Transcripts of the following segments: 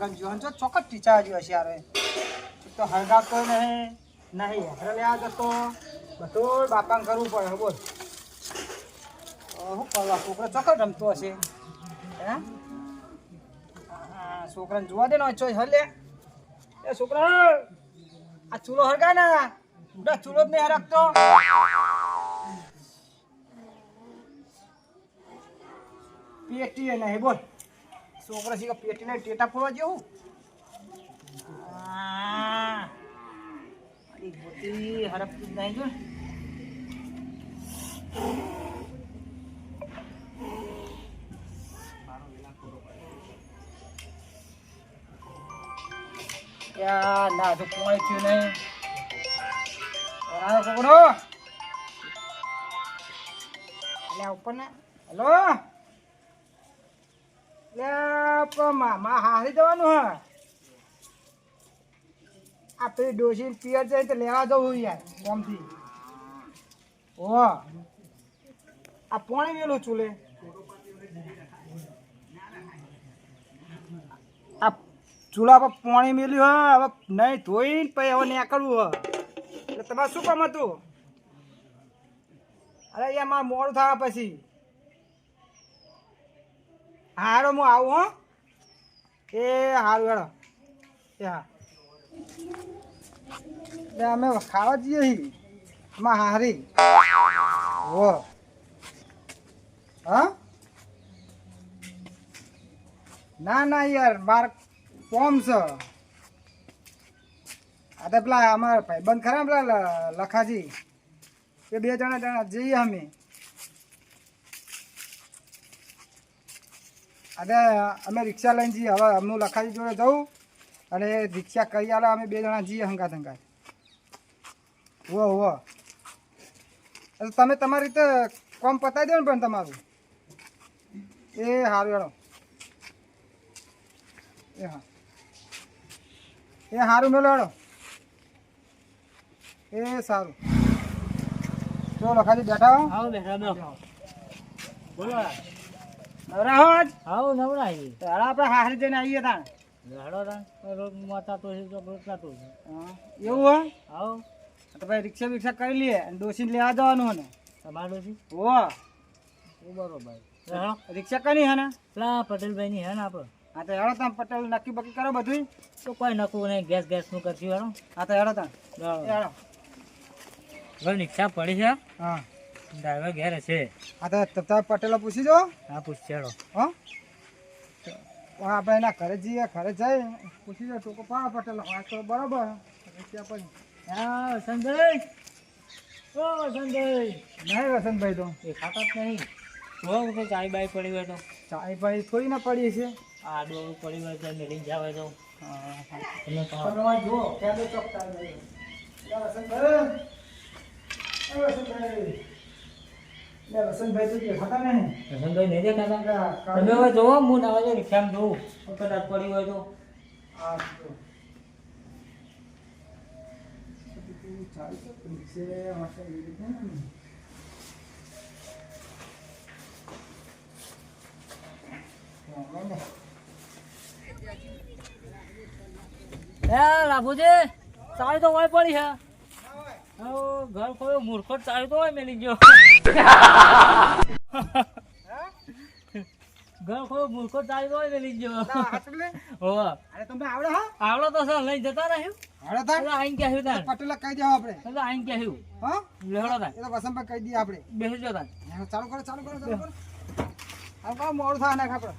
વગર જોન છો. ચોક્કસ ટીચા હજી હશે યાર તો હળગાવતો નહીં. નહીં હેઠળ લેવા જતો. બધું બાપાને કરવું પડે બોલ. શું કરવા છોકરો ચોક્કસ રમતો હશે. હે? છોકરાને જોવા દે ને ચો હલે. એ છોકરા આ ચૂલો હળગાય ને ઉડા ચૂલો જ નહીં હરકતો પેટી નહીં બોલ. છોકરા શીખા પેટીને ટેટા ફોડવા જેવું? ગોટી હરપતી નહીં જો. ના, તો કોઈ થયું નહીં. કોકડો એટલે ઉપર ને હલો? મામા હારી જવાનું હા. આ પેલી ડોસી પિયર જાય તો લેવા જવું યાર, ગોમથી. ઓ. આ પોણી વેલું ચૂલે. આ ચૂલા પર પાણી મેલ્યું હવે નહીં ધોઈ પછી હવે નીકળવું હ. એટલે તમારે શું કામ હતું? અરે યાર, મારે મોડું થવા પછી. હારો હું આવું, હો. એ હારું, હેડો. એ હા. એટલે અમે ખાવા જઈએ એમાં હારી. ઓ હા? ના ના, યાર, માર કોમ છે. આ તો પેલા અમારા ભાઈબંધ ખરા પેલા લખાજી. એ બે જણા જણા જઈએ અમે. અરે અમે રિક્ષા લઈને જઈએ. હવે અમનું લખાજી જોડે જવું અને રિક્ષા કરી આલે અમે બે જણા જઈએ હંગાત હંગાત હો હો તમે તમારી રીતે કોમ પતાવી દો ને પણ તમારું. એ સારું હેડો એ હા. એ સારું મેળો હેડો એ સારું. જો, લખાજી બેઠા હો. બેઠા બોલો. નવરા હો આજ આવો નવરાઈ તો આપણે હારી જઈને આવીએ તાણ. હેડો તા રોજ માતા તો છે તો રોટલા તો એવું હો તો ભાઈ રિક્ષા બિક્ષા કરી લઈએ અને ડોસીને લેવા જવાનું ને. તમારો હો. એ બરોબર. રિક્ષા કની હે ને? પેલા પટેલભાઈ ની હે ને આપણે હા તો હેડો તમે પટેલ નક્કી બકી કરો બધું તો કોઈ નકું નહીં ગેસ ગેસનું કરશું હેડો. હા તો હેડો હેડો. હેડો. રિક્ષા પડી છે. હા. ડ્રાઈવર ઘેર છે. હા તો ત- પટેલો પૂછી જો. હા પૂછ હેડો હો? આપણે એના ઘરે જઈએ ઘરે જઈ પૂછી જો ટોકો પા પટેલો. આ તો બરાબર. પછી હા વસંતભાઈ ઓ વસંતભાઈ નહીં વસંતભાઈ તો. એ ખાતા જ નહીં. જો તો ચાય બાય પડી હોય તો. ચાય બાય થોડી ના પડી છે. આ ડોળું પડી હોય તો મેળીને જાવ તો. તમે જુઓ ત્યાં તો ચોકતા નહીં. વસંતભાઈ વસંતભાઈ વસંતભાઈ તો દેખાતા નહીં. વસંતભાઈ નહીં દેખાતા? તમે હવે જોવો હું ના હોય રિક્ષામાં જોઉં કદાચ પડી હોય તો. લાભુજી ચાવી તો હોય પડી છે. ઘર કોઈ મૂર્ખો ચાલતો તો હોય મેલી ગયો. ઘર કોઈ મૂર્ખો ચાલતો તો હોય મેલી ગયો. હો અરે તમે આવડે હા. આવડો તો સર લઈ જતા રહ્યું હવે થાય? એટલે આઈને ક્યાં તાર. પટેલ કહી દેવા આપણે. એટલે આઈને ક્યાં હા? લેવડો થાય એ તો વસંતભાઈ કહી દઈએ આપણે. બેસી જો તાર ચાલુ કરો ચાલુ કરો ચાલુ કરો. આ કહો મોડ થાય ના ખાપડો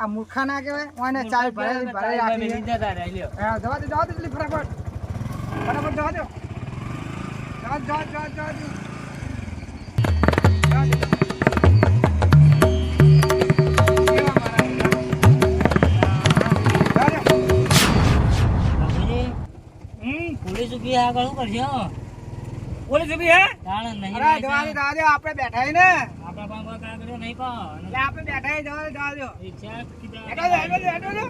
આ મૂર્ખા ના કહેવાય? ઓને ચાલ ભરે ભરે રાખી જતા રહ્યા લ્યો. હા જવા દે જવા દે ફટાફટ. ફટાફટ જવા દો. જવા જવા જવા જવા દો આગળ કરજો ઓલે જબી હે? આપણે બેઠા હી નહીં પા એટલે આપણે બેઠા હી જવા દો ઈચ્છા બેઠો એટલે એટલે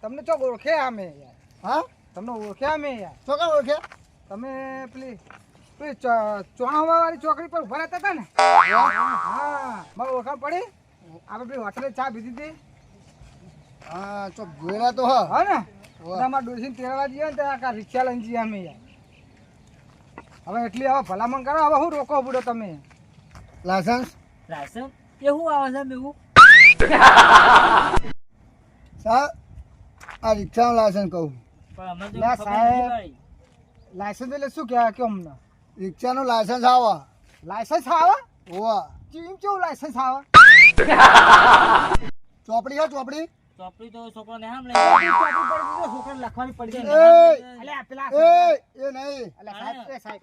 તમને ચોક ઓળખે અમે યાર. હા? તમને ઓળખ્યા અમે યાર. ચોક ઓળખ્યા? તમે પેલી ચોણાવા વાળી ચોકડી પર ઊભા રહેતા હતા ને? હા મારે ઓળખાણ પડી? આપણે પેલી હોટલે ચા પીધી હતી. હા ચોક જોયેલા તો હા. હા ને. તમારે ડોસીને તેડવા જઈએ ને ત્યાં આ રિક્ષા લઈને જઈએ અમે હવે એટલી હવે ભલામણ કરો હવે શું રોકો પડો તમે? લાયસન્સ? લાયસન્સ? કેવું આવે છે એવું સાહેબ આ રિક્ષાનું લાયસન્સ કહું. પણ ના, સાહેબ. લાયસન્સ એટલે શું કહેવાય? કે અમને? રિક્ષાનું લાયસન્સ આવા. લાયસન્સ આવે? ઓવા ચીમ કેવું લાયસન્સ આવે? ચોપડી હા ચોપડી? ચોપડી તો છોકરો ને ચોપડી પડી લખવાની પડી! જાય અલ્યા પેલા એ એ નહીં. અલ્યા સાહેબ એ સાહેબ.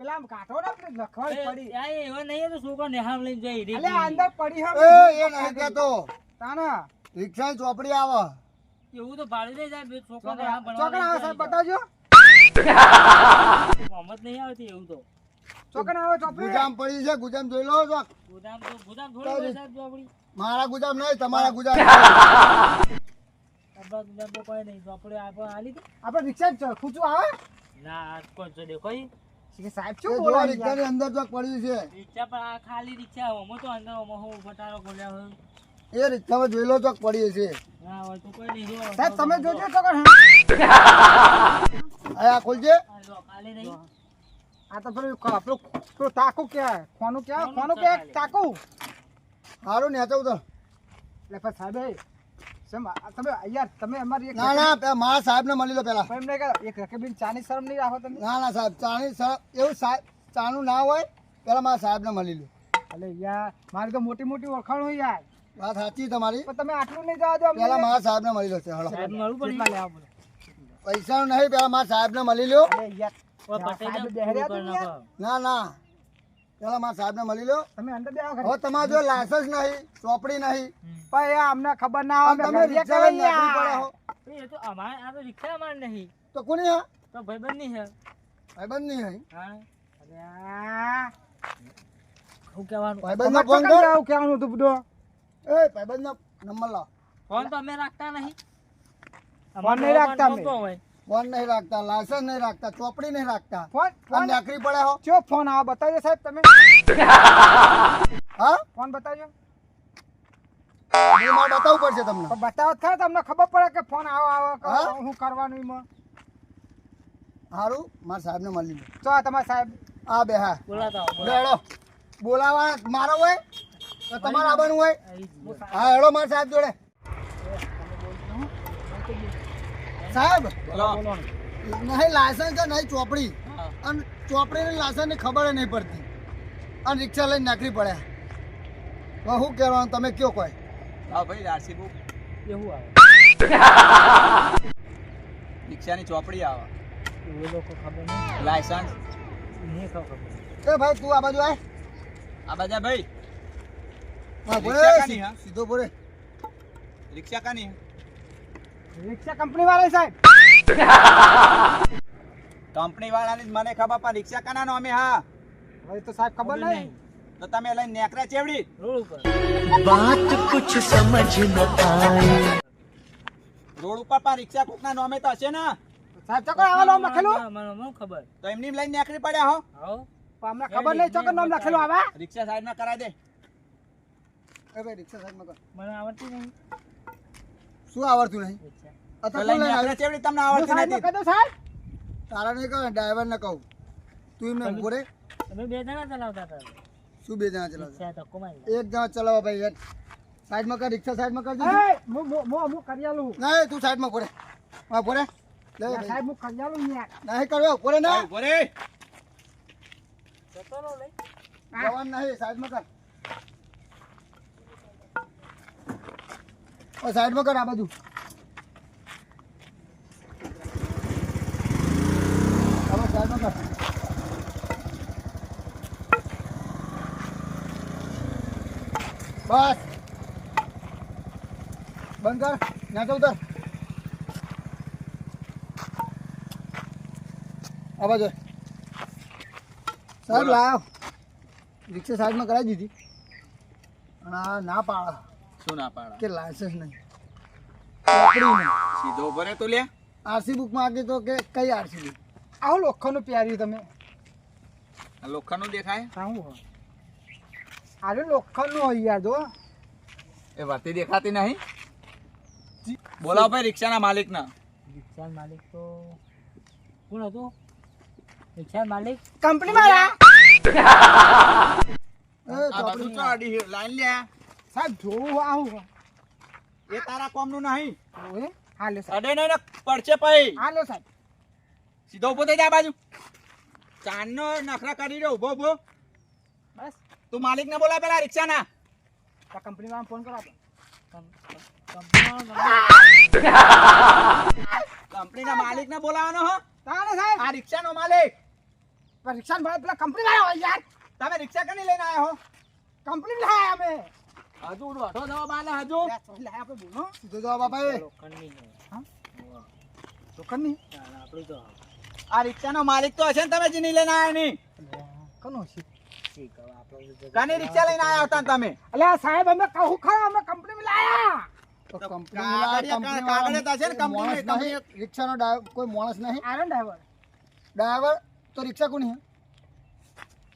પેલા કાઢો ને આપણે લખવાની પડી. એવો નહીં તો છોકરો ને આમ લઈને જાય એટલે અંદર પડી હમ એ એ નહીં કહેતો તાના? ચોપડી આવે. એવું તો ભાડું જાય છોકરો ને આમ ચોકણ આવે સાહેબ બતાવજો. મોહમ્મદ નહીં આવતી એવું તો. ચોકન આવે ચોપડી. ગુજામ પડી છે ગુજામ જોઈ લો ચોક ગુજામ તો ગોદામ થોડી હોય ચોપડી મારા ગુજામ નહીં તમારા ગુજામ. અબ્બા ગુજામ તો કોઈ નહીં ચોપડી આપણે આલી આપણે રિક્ષા ખૂચું આવે? ના આ કોણ છે દેખો સાહેબ શું બોલો રિક્ષાની અંદર તો પડ્યું છે. રિક્ષા પણ આ ખાલી રિક્ષા હોમો તો અંદર હોમો હું બટારો ખોલ્યા હોય. એ રીતના જોઈ લો ચોક પડીએ છે ના હોય તો કોઈ નહીં જોવા. સાહેબ તમે જોજો ચોકણ આ ખોલજે આ તો પેલું ક- પેલું તાકું કહેવાય. ખોનું કહેવાય ખોનું કહેવાય તાકું. સારું નેચવ તો એટલે પણ સાહેબ તમે યાર તમે અમારી એક ના ના પેલા મારા સાહેબ ને મળી લો પેલા. એમને એક રકીબીન ચાની શરમ નહીં રાખો તમે? ના ના સાહેબ ચાની શરમ એવું સાહેબ ચાનું ના હોય પેલા મારા સાહેબ ને મળી લો. અલે યાર મારી તો મોટી મોટી ઓળખાણ હોય યાર. વાત સાચી તમારી. પણ તમે આટલું નહીં જવા દો પેલા મારા સાહેબ ને મળી લો છે હળો. સાહેબ મળવું પડે કેટલા લેવા નહીં પેલા મારા સાહેબ ને મળી લો અલે યાર ઓય પટેલ સાહેબ પૂરું બેહર્યા કરી તું નાખો. યાર. ના ના. પેલા મારા સાહેબ ને મળી લો તમે અંદર. હવે તમારે જો લાયસન્સ નહીં ચોપડી નહીં. પણ એ અમને ખબર ના આવે તમે અમે રિક્ષા લઈને નાખવી પડે હો. એ તો અમારે આ તો રિક્ષા અમારે નહીં. તો કોની હા? તો ભાઈબંધની હે. ભાઈબંધ નહીં હે? હા. અરે આ, શું કહેવાનું? ભાઈબંધ ફોન કર. હું કહેવાનું તું બધું. એ ભાઈબંધ નંબર લાવ. ફોન તો અમે રાખતા નહીં. ફોન નહીં રાખતા અમે. ફોન નહીં રાખતા લાયસન્સ નહીં રાખતા ચોપડી નહીં રાખતા. ફોન ફોન નાખરી પડે હો. ચો ફોન આવે બતાવજો સાહેબ તમે. હા? ફોન બતાવજો. એ બતાવવું પડશે તમને. પણ બતાવો ખરા તમને ખબર પડે કે ફોન આવો આવો હા? હું કરવાનું એમાં? સારું મારા સાહેબ ને મળી લો. ચો તમારા સાહેબ. આ બે હા. બોલાતા બોલાવા મારો હોય? તો તમારે આવવાનું હોય. હા હેડો મારે સાહેબ જોડે. સાહેબ નહીં લાયસન્સ છે નહીં ચોપડી. અને ચોપડી ને લાયસન્સની ખબર નહીં પડતી. અને રિક્ષા લઈને નાખવી પડે હવે શું કહેવાનું તમે કયો કોઈ? હા ભાઈ આરસી બુક. એવું આવે. રિક્ષાની ચોપડી આવે. એ લોકો ખબર નહીં. લાયસન્સ નહીં ખબર. એ ભાઈ તું આ બાજુ આય. આ બાજુ ભાઈ હા, બોલે રિક્ષા કાની, હા? સીધો બોલે. રિક્ષા કાની રિક્ષા કંપની વાળા સાહેબ. કંપની વાળાની જ મને ખબર પણ રિક્ષા કાના અમે હા. હવે તો સાહેબ ખબર નહીં. તો તમે લઈને નેકરા ચેવડી? રોડ ઉપર. રોડ ઉપર પણ રિક્ષા કોકના નામે તો હશે ને? સાહેબ ચોકન આવા નામ લખેલું? મને ખબર? તો એમની લઈને નેકરી પડ્યા હો. પણ અમને ખબર નહીં ચોકન નામ લખેલું આવા. રિક્ષા સાહેબ ના કરાવી દે. એ ભાઈ રિક્ષા સાઈડમાં કર મને આવડતી નહીં. શું આવડતું નહીં? રિક્ષા. આ તો તો કોણ લઈને લઈને નેકરા આવ્યું? ચેવડી તમને આવડતી નથી. સાહેબ. તારા નહીં કહું ડ્રાઈવર ને કહું. તું એમને ઊભો રે તમે બે જણા ચલાવતા હતા. શું બે જણા ચલાવશે રિક્ષા ધક્કો મારી એક જણા ચલાવો ભાઈ યાર સાઈડમાં કર રિક્ષા સાઈડમાં કર એ, દીધી હું હું હું હું કરી આલું. નહીં તું સાઈડમાં પડે હા પડે લે સાહેબ હું યાર નહીં ના. ઊભો રે જતો રહો લઈ. જવાનું નહીં સાઈડમાં કર સાઈડમાં કર આ બાજુ. સાઈડમાં કર. બસ. બંધ કર નાચો ઉતર. આ બાજુ. સાહેબ લાવ. રિક્ષા સાઈડમાં કરાવી દીધી. અને ના પાડે. શું ના પાડા? કે લાયસન્સ નહીં. ચોપડી નહીં. સીધો ઊભો રે તું લે આરસી બુક માંગે તો કે કઈ આરસી બુક આવું લોખંડનું પ્યાર્યું તમે. આ લોખંડનું દેખાય? સારું હોય. આજે લોખંડનું હોય યાર જો. એ વર્તી દેખાતી નહીં? બોલાવો ભાઈ રિક્ષાના માલિકના. રિક્ષા માલિક તો કોણ હતું? રિક્ષા માલિક? કંપની વાળા લાઈન લે સાહેબ જોવું આવું એ તારા કોમનું નહીં. ઓએ હાલે સાહેબ. અડે નહીં ને પડશે પછી હાલો સાહેબ. સીધો ઊભો થઈ જા બાજુ. ચાંદનો નખરા કરી રહ્યો ઊભો ઊભો. બસ. તું માલિક ને બોલા પેલા રિક્ષાના. કંપનીમાં ફોન કરો કંપની કંપનીના માલિક ને બોલાવાનો હો. તારે સાહેબ. આ રિક્ષાનો માલિક. રિક્ષા પેલા કંપની વાળા યાર. તમે રિક્ષા કની લઈને આવ્યા હો? કંપની લાયા અમે. હજુ બાલે હજુ? યાર, આપણે બોલો. સીધો જવાબ બાપા લોખંડની લોખંડની ચાલ, તો આ રિક્ષાનો માલિક તો હશે ને તમે જીની લઈને આવ્યા ની કનો છે? રિક્ષા લઈને આવ્યા હતા ને તમે? અલ્યા સાહેબ અમે કહું ખરા અમે કંપની લાયા. હશે ને કોઈ માણસ નહીં. ડ્રાઈવર. ડ્રાઈવર તો રિક્ષા કોની હે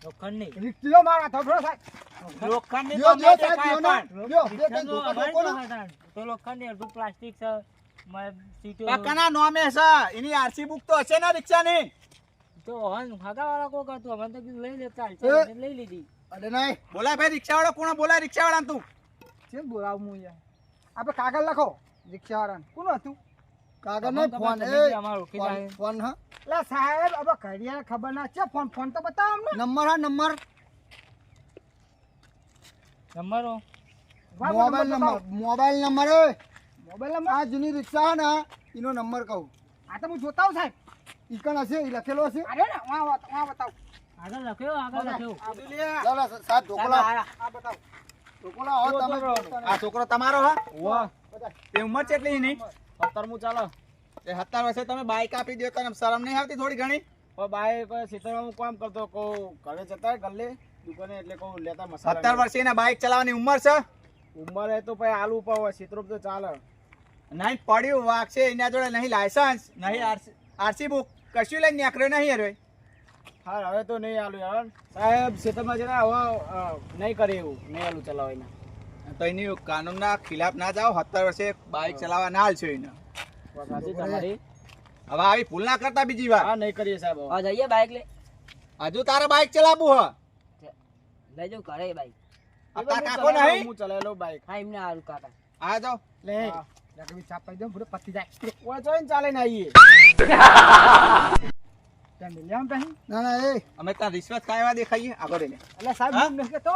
લોખંડની. રિક્ષા મારા થોડો સાહેબ. લોખંડની તો દેખાય પણ. લ્યો, બે કઈ ધોકા લોખંડની અડધું પ્લાસ્ટિક છે મ- નોમે છે. એની આરસી બુક તો હશે ને રિક્ષાની? તો હન હગાવાળા કોક હતું. અમે તો કીધું લઈ લેતા એ. લઈ લીધી. અરે નહીં. બોલાય ભાઈ રિક્ષાવાળો કોણ બોલાય રિક્ષાવાળા તું. છે બોલાવું હું યાર આપણે કાગળ લખો. રિક્ષા વાળાને કોનું હતું? કાગળ નહીં ફોન એ ફોન હા. એટલે સાહેબ હવે ઘડિયાળ ખબર ના છે ફોન ફોન તો બતાવો અમને. નંબર હા નંબર. નંબર? હો મોબાઈલ નંબર મોબાઈલ નંબર એ. Mobile number? આ જૂની રિક્ષા હે ને એનો નંબર કહું. આ તો હું જોતા હું સાહેબ. ઈકણ હશે? એ લખેલો હશે? અરે ને વાહ વાહ વાહ બતાવો. આગળ લખ્યો આગળ લખ્યો ચાલો સાહેબ ઢોકળા. આ બતાવ. ઢોકળા હો તમે આ છોકરો તમારો હા? તે ઉંમર કેટલી એની? સત્તરમું ચાલો. એ સત્તર વર્ષે તમે બાઇક આપી દો તો શરમ નહીં આવતી થોડી ઘણી? પણ બાઇક સિત્તેરમાં હું કામ કરતો કહું ઘરે જતા ગલ્લે દુકાને એટલે કહું લેતા મસાલા સત્તર વર્ષે એના બાઇક ચલાવવાની ઉંમર છે? ઉંમર એ તો પછી આલુ ઉપર હોય સીતરોપ તો ચાલે. નહીં પડ્યું વાગશે એના જોડે નહીં લાયસન્સ નહીં આરસી બુક કશું લઈને નીકળ્યો નહીં અરે હા હવે તો નહીં આલુ યાર. સાહેબ સીતરમાં છે ને હવે નહીં કરે એવું નહીં આલુ ચલાવાય તો એની કાનૂનના ખિલાફ ના જાઓ સત્તર વર્ષે બાઇક ચલાવવા ના હાલશો એને. હવે આવી ભૂલ ના કરતા બીજી વાર. હા નહીં કરીએ સાહેબ આ હા જઈએ બાઈક લે હજુ તારે બાઈક ચલાવવું હ. લઈ જાઉં ઘરે બાઇક. આ હું કાકો ચલાવેલો, નહીં? હું ચલાવેલો બાઇક. હા એમને હારું કાકા. આ જાઓ. લે. લગવી ચાપ પાઈ દો પૂરો પતી જાય. ઓય જોઈને ચાલે ને ત્યાં મિલ્યા આમ પછી ના ના એ. અમે ત્યાં રિશ્વત ખાવા દેખાઈએ? આગળ એને. એટલે સાહેબ હા? હું મેં કે તો?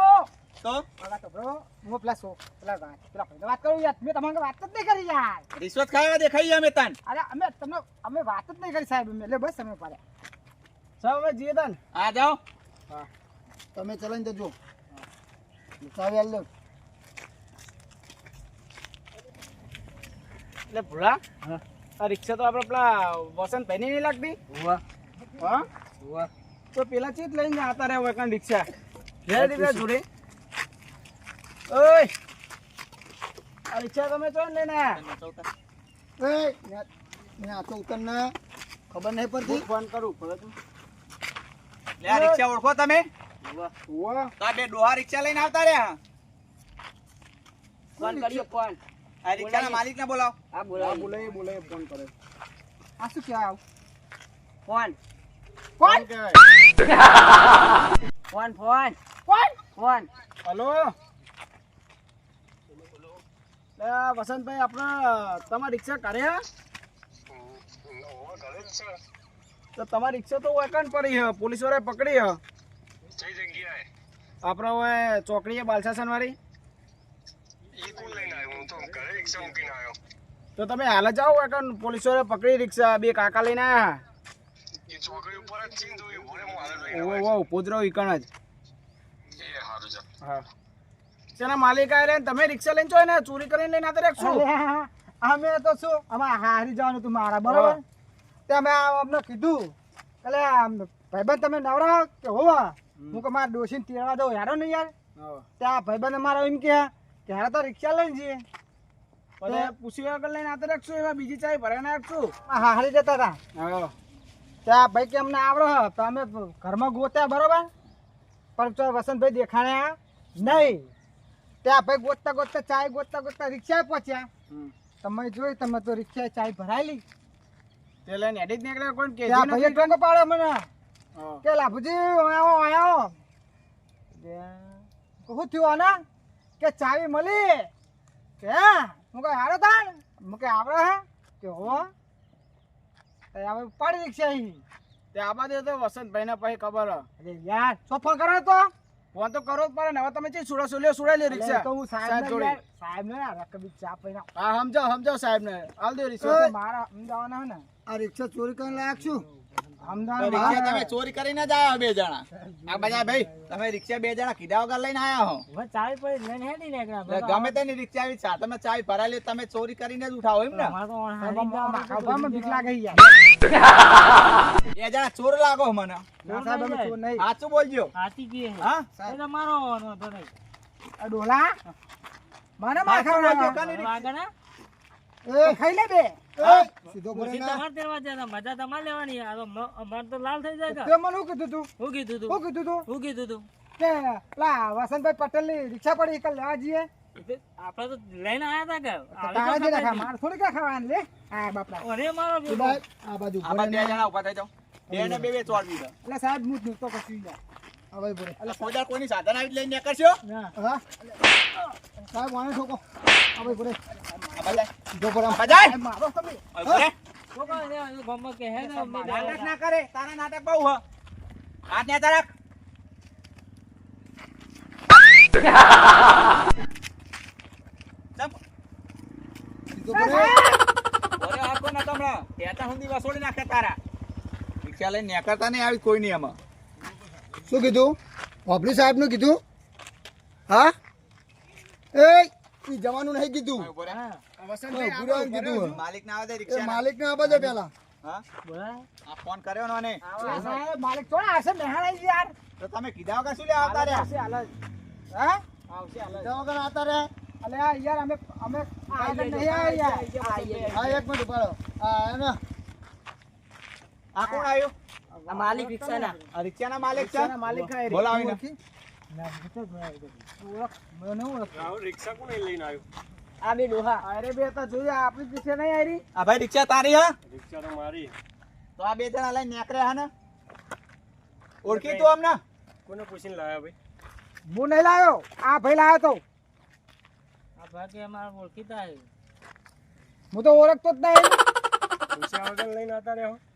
તો? પેલા તો બ્રો હું પેલા સો પેલા વાત પેલા ભાઈને વાત કરું યાર. મેં તમારે વાત જ નહીં કરી યાર. રિશ્વત ખાવા દેખાઈએ અમે તાન અરે અમે તમે અમે વાત જ નહીં કરી સાહેબ અમે. એટલે બસ તમે પાડે સાહેબ અમે જઈએ તાન. આ જાઓ. તમે ચલાવીને જજો. આલ દો એટલે ભૂલા આ રિક્ષા તો આપણે પેલા વસંત ભાઈ નહીં લાગતી? હા? તો પેલા ચીજ લઈને જતા રહ્યા હોય કાં રિક્ષા લે રિક્ષા જોડે. ઓય! આ રિક્ષા તમે ચો ને ખબર નહીં પડતી. ફોન કરું ભલે તું લે આ રિક્ષા ઓળખો તમે? ઉવા તો બે ડોહા રિક્ષા લઈને આવતા રહ્યા. ફોન કર્યો ફોન. આ રિક્ષાના માલિકને બોલાવો. આ હા બોલાવી બોલે બોલે ફોન કરે. આ શું કહેવાય આવું? ફોન. કોણ ફોન ફોન. કોણ ફોન. હલો? વસંતભાઈ આપણે તમારી રિક્ષા કાઢ્યા તો તમારી રિક્ષા તો વેકન પડી હે પોલીસ વાળાએ પકડી હે. આપણે હવે ચોકડીએ બાલસાસન વાળી. તો તમે હાલ જાઓ વેકન પોલીસ વાળાએ પકડી રિક્ષા બે કાકા લઈને આયા ઓવો ઓવો પોદરો ઈકણ જ. હા. તેના માલિક આયા ને તમે રિક્ષા લઈને છો ને ચોરી કરીને લઈને આતા રાખશો અમે તો શું? અમે હારી જવાનું તું મારા બરાબર? તે અમે આ અમને કીધું. એટલે આમ ભાઈબંધ તમે નવરા કે હોવા? હું કે મારા ડોશીને તેડવા દઉં યારો ને યાર. ત્યાં ભાઈબંધ મારા એમ કે કે હારે તો રિક્ષા લઈને જઈએ. પછી પૂછી વગર લઈને આતે રાખશું એમાં બીજી ચાય ભરાઈને નાખશું? આ હારી જતા હતા. હા. ત્યાં ભાઈ કે અમને આવડે તો અમે ઘરમાં ગોત્યા બરોબર? પણ તો વસંતભાઈ દેખાણ્યા નહીં. ત્યાં ભાઈ ગોતતા ગોતતા ચાય ગોતતા ગોતતા રિક્ષાએ પહોંચ્યા. તમે જોઈ તમે તો રિક્ષાએ ચાય ભરાયેલી. તે લઈને એડી જ નીકળ્યા કોણ કે? ત્યાં ભાઈએ ટોંગો પાડ્યો મને. કે લાભુજી આવો આવો. શું થયું આના? કે ચાવી મળી? કે હું? કઈ હારો તાણ હું આવડે હે? કે હો? હવે પાડી રિક્ષા અહીં. તે આબા દે તો વસંતભાઈ ને પછી ખબર. અરે યાર સો ફોન કરો તો. ફોન તો કરો જ પડે ને. હવે તમે ચી સુડો સુલ્યો સુડાઈ લ્યો રિક્ષા. તો હું સાહેબ ને જોડે. સાહેબ ને રકબી ચા પીને હા સમજાવ સમજાવ સાહેબ ને હાલ દો રિક્ષા. મારા અમદાવાદ હે ને. આ રિક્ષા ચોરી કરીને લાયક છું. રિક્ષા તમે ચોરી કરીને જ આવ્યા બે જણા. આ બધા ભાઈ તમે રિક્ષા બે જણા કીધા વગર લઈને આવ્યા હો. ચાવી પડી લઈને હેડી નીકળ્યા ગમે તેની રિક્ષા આવી છે તમે ચાવી ભરાયેલી તમે ચોરી કરીને જ ઉઠાવો એમ ને. અમારે તો ઓણ હારી સાહેબ, આમાં- જવાનું આમાં હતું, બીક લાગે યાર બે જણા ચોર લાગો મને. ના સાહેબ અમે ચોર નહીં. સાચું બોલજો. હા? નહીં. ડોલા? મને રિક્ષા? એ ખાઈ લે બે. સીધો બોલે ના. તમારે તેડવા જતા, મજા તમારે લેવાની. આ તો મ- તો લાલ થઈ જાય તે. મને શું કીધું તું? શું કીધું તું? શું કીધું તું? શું કીધું તું? કે લા વસંતભાઈ પટેલની રિક્ષા પડી કે લેવા જઈએ. આપણે તો લઈને આયા હતા કે તારે જે રાખા માર થોડી ક્યાં ખાવાનું લે? બાપડા. અરે મારો આ બાજુ આ બે જણા ઊભા થઈ જાઓ. બે ને બે બે ચોર એટલે સાહેબ હું તો કશું યાર. આ બાજુ એટલે કોઈની સાધન આવી લઈને નીકળશો હા. સાહેબ વાને ઠોકો મારો તમે ને નાટક ના કરે. તારા નાટક બહુ હ. હાથ ને તારા. રિક્ષા લઈને નીકળતા નહીં આવી કોઈ નહીં આમાં શું કીધું? ઓફલી સાહેબનું કીધું? હા? એ જવાનું નહીં કીધું. ઊભો રહે. હા, ઉભું રહેવાનું કીધું. માલિક ના આવે તો એ રિક્ષા માલિક ને આપો પેલા. હા? બોલાય. આ ફોન કર્યો ને મને આ સાહેબ માલિક થોડા હશે મેહાણા યાર. તો તમે કીધા વગર શું લે આવતા રહ્યા? હાલ. જ. હા? આવશે હાલ. વગર આતા રે અલે યાર અમે અમે આગળ નહીં આવ્યા હા એક મિનિટ ઊભા રહો. હા એને આ કોણ આવ્યું? આ માલિક રિક્ષાના. આ રિક્ષાના માલિક છે? માલિક ખાય રે. બોલાવીને ઓળખી? ના, હું તો જ ઓળખ આવ રિક્ષા કોને લઈને આવ્યો? આ બે ડોહા. અરે બે તો જોઈએ આપણી પીછે નહીં આવી. આ ભાઈ રિક્ષા તારી હા? રિક્ષા તો આ બે જણા લઈને નીકળ્યા હા ને? ઓળખી તું અમને? હું નહીં લાવ્યો આ ભાઈ લાવ્યો તો. આ ભાગે અમારા ઓળખીતા આવ્યો હું તો ઓળખતો જ નહીં.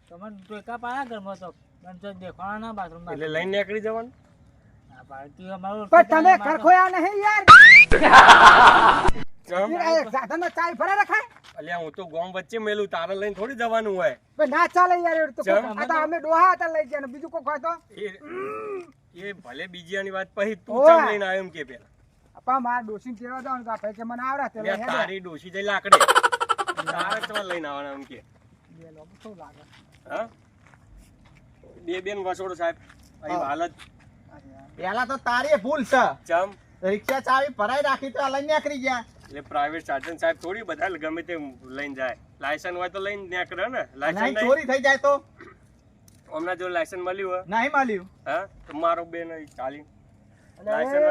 તમને ટોયકા પાડ્યા ઘરમાં તો? પણ તો દેખાણા ના બાથરૂમ એટલે લઈને નીકળી જવાનું? આ બાળકી અમારું પણ તમે ખરખોયા નહીં યાર. સાધનમાં ચાય ભરા રખાય અલ્યા હું તો ગોમ વચ્ચે મેલું તારે લઈને થોડી જવાનું હોય. પણ ના ચાલે યાર તો આ તો અમે ડોહા હતા લઈ ગયા ને બીજું કોઈ હોય તો? એ એ ભલે બીજી આની વાત પછી તું. ચમ લઈને આવ્યો એમ કે પેલા. આપા મારા ડોશી કેવા જાવ તો આ કે મને આવરા તે લે. તારી ડોશી જઈ લાકડે. તારે ચમ લઈને આવવાના એમ કે. બે લોકો તો લાગે? હા? બે બેન વસોડો સાહેબ. અહીં હાલત. પેલા તો તારી ભૂલ છે. ચમ. રિક્ષા ચાવી ભરાઈ રાખી તો લઈને નીકળી ગયા. એટલે પ્રાઇવેટ સાધન સાહેબ થોડી બધા ગમે તે લઈને જાય. લાયસન્સ હોય તો લઈને નીકળે ને. લાયસન્સ ચોરી થઈ જાય તો? હમણાં જો લાયસન્સ મળ્યું હોય. નહીં મળ્યું. હા? તો મારો બેન ચાલી. અમે ઘરે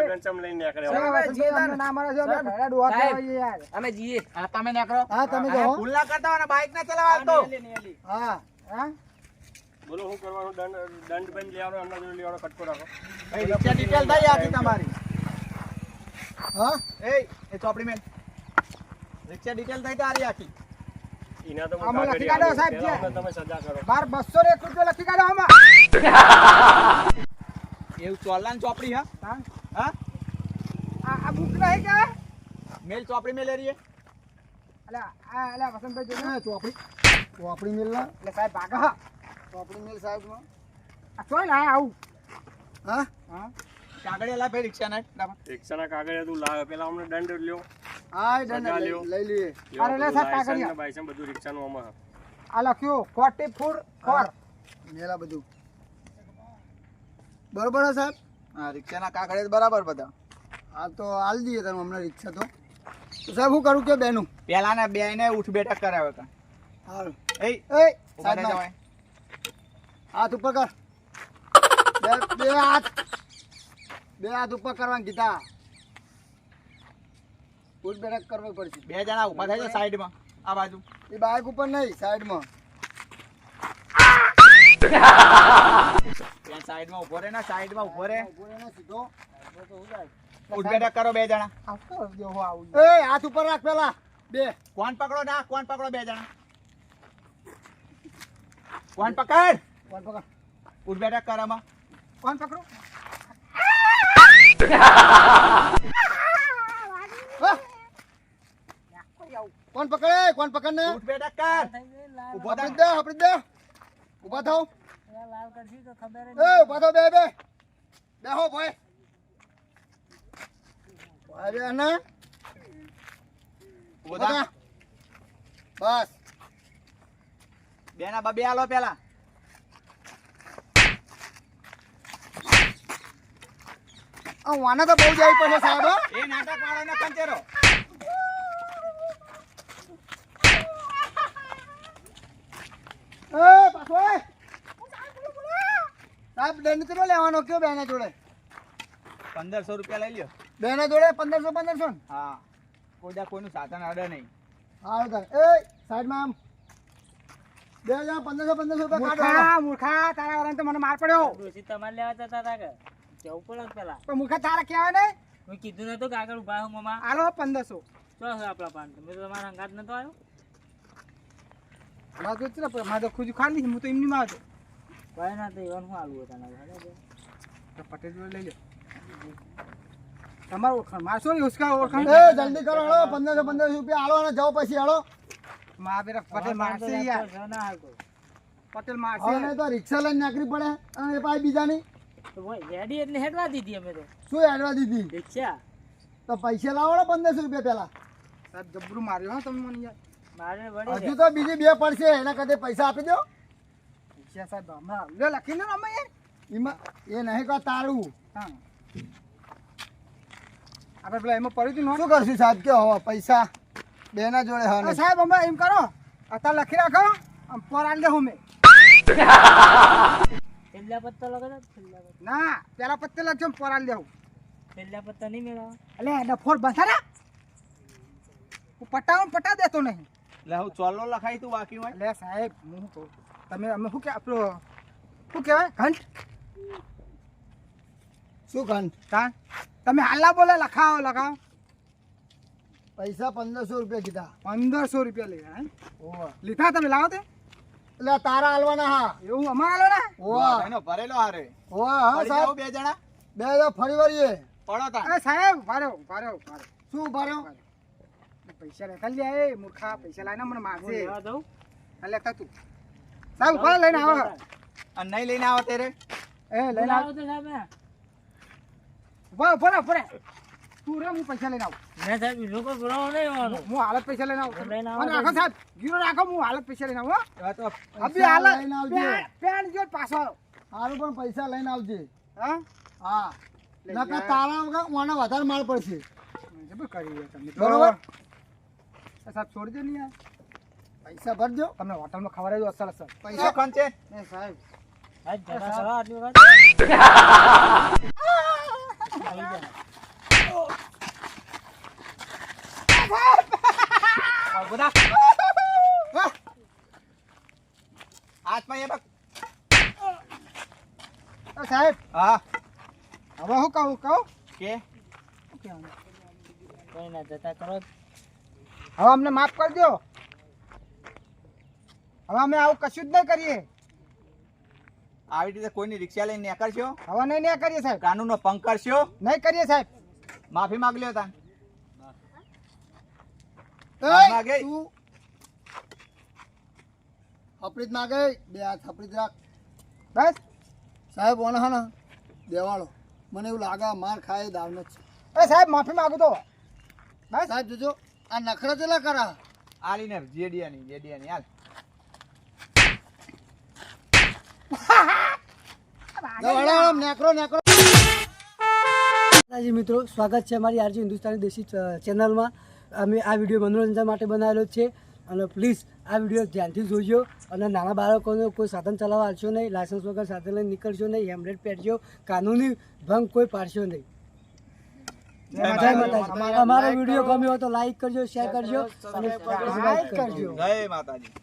ડોહા કહેવાય યાર. અમે જઈએ તમે નીકળો. હા તમે ભૂલ ના કરતા હોય ને બાઇક ના ચલાવવા હા. હા? બોલો શું કરવાનું દંડ દંડ બંધ લેવાનો હમણાં જોડે લેવાનો કટકો રાખો. રિક્ષા ડિટેલ થઈ આખી તમારી. હા? એ એ ચોપડી મેન રિક્ષા ડિટેલ થઈ તારી આખી ઇના તો આમાં હું લખી કાઢો, સાહેબ, જે. તમે સજા કરો. બાર બસો ને એક રૂપિયા લખી કાઢો આમાં. એવું ચોલાન ચોપડી હા? હા? હા? આ આ બુક નહીં કે? મેલ ચોપડી મેલ રહીએ અલા આ એટલે વસંતભાઈ હા, ચોપડી. ચોપડી મિલ ના. એટલે સાહેબ ભાગા. હા. ચોપડી મિલ સાહેબમાં. આ ચોય ને આ આવું. હા? હા. કાગળિયા લા ભાઈ રિક્ષા ના રિક્ષા રિક્ષાના કાગળિયા તું લાવે. પેલા અમને દંડ લ્યો. હા એ દંડ લઈ લ્યો. લઈ લઈએ. લ્યો અરે લે સાહેબ કાગળિયા. ને બાયસન્સ બધું રિક્ષાનું અમાર આ લખ્યું ફોર્ટી ફોર ફોર મેલા બધું. બરોબર સાહેબ? હા રિક્ષાના કાગળિયા બરાબર બધા. હા તો હાલ દઈએ તમે હમણાં રિક્ષા તો. તો સાહેબ હું કરું કે બેનું? પેલા ને બે ને ઉઠ બેઠક કરાવે હતા હારું એ. હાથ ઉપર કર. બે હાથ. બે હાથ ઉપર કરવાનું કીધા. ઉઠ બેઠક કરવી પડશે. બે જણા ઊભા થાય સાઈડમાં આ બાજુ. એ બાઇક ઉપર નહીં સાઈડમાં. સાઈડમાં ઊભો રહે ને સાઈડમાં ઊભો રહે ઊભો રહે ને સીધો. ઉઠ બેઠક કરો બે જણા. એ હાથ ઉપર રાખ પેલા. બે. કોણ પકડો? ના કોણ પકડો? બે જણા. કોણ પકડ. કોણ પકડ. ઉઠ બેટા કરામાં. કોણ પકડો? કોણ પકડે કોણ પકડ ને ઉઠ બેટા કર. ઊભો આપડી થા દે આપડી દે. ઊભો થાવ. લાલ કરશી તો ખબર એ ઊભો થાવ બે બે. બેહો ભાઈ. બે ને. ઊભો થા. થા. બસ બે બબે આલો પેલા. વાનો તો બહુ જાય પડે સાહેબ હો. એ નાટક વાળો ને કંચેરો એ પાછો એ. સાહેબ દંડ લેવાનો કયો બેને જોડે? પંદરસો રૂપિયા લઈ લ્યો. બેને જોડે પંદરસો પંદરસો હા. કોઈ કોઈનું સાધન અડે નહીં. હા એ સાઈડમાં આમ. બે હજાર પંદરસો પંદરસો રૂપિયા કાઢો. મૂર્ખા મૂર્ખા તારા વાળાને તો મને માર પડ્યો. ડોશી તમારે લેવા જતા હતા કે? જવું પડે પેલા. પણ મૂર્ખા તારા કહેવાય ને મેં કીધું નતું કે આગળ ઊભા હું મમા આલો પંદરસો. ચો આપણા પાન. મેં તો તમારા અંગાત નતો આવ્યો? મારે તો ચલો મારે તો ખુદ ખાલી હું તો એમની માં હતો. ભાઈ ના તો એવાનું શું આલવું હતા પટેલ લઈ લો. તમારું ઓળખાણ. મારશો ને ઓળખાણ? જલ્દી કરો હળો પંદરસો પંદરસો રૂપિયા હાલો અને જાઓ પછી હાલો. મા બેરા પટેલ મારશે યાર. પટેલ મારશે. નહીં તો રિક્ષા લઈને નાકરી પડે. અને એ પાછી બીજાની? તો એટલે હેડવા દીધી અમે તો. શું એડવા દીધી? રિક્ષા. તો પૈસા લાવો ને પંદરસો રૂપિયા પેલા સાહેબ જબરું માર્યો હા તમે મને યાર. હજુ તો બીજી બે પડશે. એના કદાચ પૈસા આપી દો. રિક્ષા સાહેબ હમણાં લે લખીને ને અમે યાર. એમાં એ નહીં કહો તારું. હા. આપણે પેલા એમાં પડ્યું હતું શું કરશું સાહેબ? કે હવે પૈસા. બેના જોડે હા સાહેબ અમે એમ કરો અત્યારે લખી રાખો આમ પર આલી દે મેં. છેલ્લા પત્તા લગાડો છેલ્લા પત્તા. ના પેલા પત્તે લખજો પર આલી દેવું છેલ્લા પત્તા નહીં મેળવવા. અલે ડફોર બંધારા હું પટાવું પટા દેતો નહીં. લે હું ચોલ્લો લખાઈ તું બાકી હોય. લે સાહેબ હું કહું? તમે અમે શું કે આપણો શું કહેવાય? ઘંટ? શું ઘંટ? કા તમે હાલા બોલે લખાવો લખાવો. પૈસા પંદરસો રૂપિયા કીધા. પંદરસો રૂપિયા લઈ ગયા લીધા તમે લાવો તે. એટલે તારા હાલવાના હા. એવું અમારા હાલવાના? ને એનો ભરેલો હારે. હા સાહેબ. બે જણા. બે જણા ફરી વળીએ. પડો તા સાહેબ ભારો ભારો ભારો શું ભર્યો પૈસા લેતા લે એ મૂર્ખા પૈસા લાવીને મને મારશે. લેવા દઉં લેતા તું. સાહેબ ઊભા લઈને આવો. અને નહીં લઈને આવો તેરે એ લઈને આવો. લાવો તો સાહેબ ફરા રહો. તું રે હું પૈસા લઈને આવું. મેં સાહેબ એ લોકો બોલાવો નહીં આવવાનું હું હાલત પૈસા લઈને આવું. લઈને આવો રાખો સાહેબ ગીરો રાખો હું હાલત પૈસા લઈને આવું હો. તો અભી હાલત લઈને આવજે. પેન- પેન જો પાછો. આવ્યો. પણ પૈસા લઈને આવજે. હા? હા. નકર તારા વગર વધારે માલ પડશે. જબર કરી તમે. બરોબર. સાહેબ છોડી દે ને યાર પૈસા ભરજો તમને હોટલમાં ખવડાવી દો અસલ અસલ. પૈસો કોણ છે? સાહેબ. સાહેબ જરા કરો આટલી વખત આવી જા. આ બધા હાથમાં એ બક. સાહેબ હા. હવે હું કહું કહું? કે? કોઈ ના જતા કરો. હવે અમને માફ કરી દો હવે અમે આવું કશું જ નહીં કરીએ. આવી રીતે કોઈની રિક્ષા લઈને નીકળશો? હવે નહીં કરીએ સાહેબ. કાનૂનનો ભંગ કરશો? નહીં કરીએ સાહેબ. માફી માંગ લ્યો તા માગે. તું માગે બે હાથ હપડીત રાખ. બસ. સાહેબ ઓને હા ને દેવાળો. મને એવું લાગે માર ખાય દાવનો છે. એ સાહેબ માફી માગું તો. બસ. સાહેબ જોજો. આ નખરા ચેલા કરા? આલીને જેડિયાની જેડિયાની. હાલ. નેકરો નેકરો મિત્રો સ્વાગત છે અમારી આરજી હિન્દુસ્તાની દેશી ચેનલમાં. અમે આ વીડિયો મનોરંજન માટે બનાવેલો છે. અને પ્લીઝ આ વીડિયો ધ્યાનથી જોજો. અને નાના બાળકોને કોઈ સાધન ચલાવવા આવશો નહીં લાયસન્સ વગર સાધન લઈને નીકળશો નહીં હેમલેટ પહેરજો કાનૂની ભંગ કોઈ પાડશો નહીં. અમારો વીડિયો ગમ્યો હોય તો લાઈક કરજો શેર કરજો અને કરજો. જય માતાજી.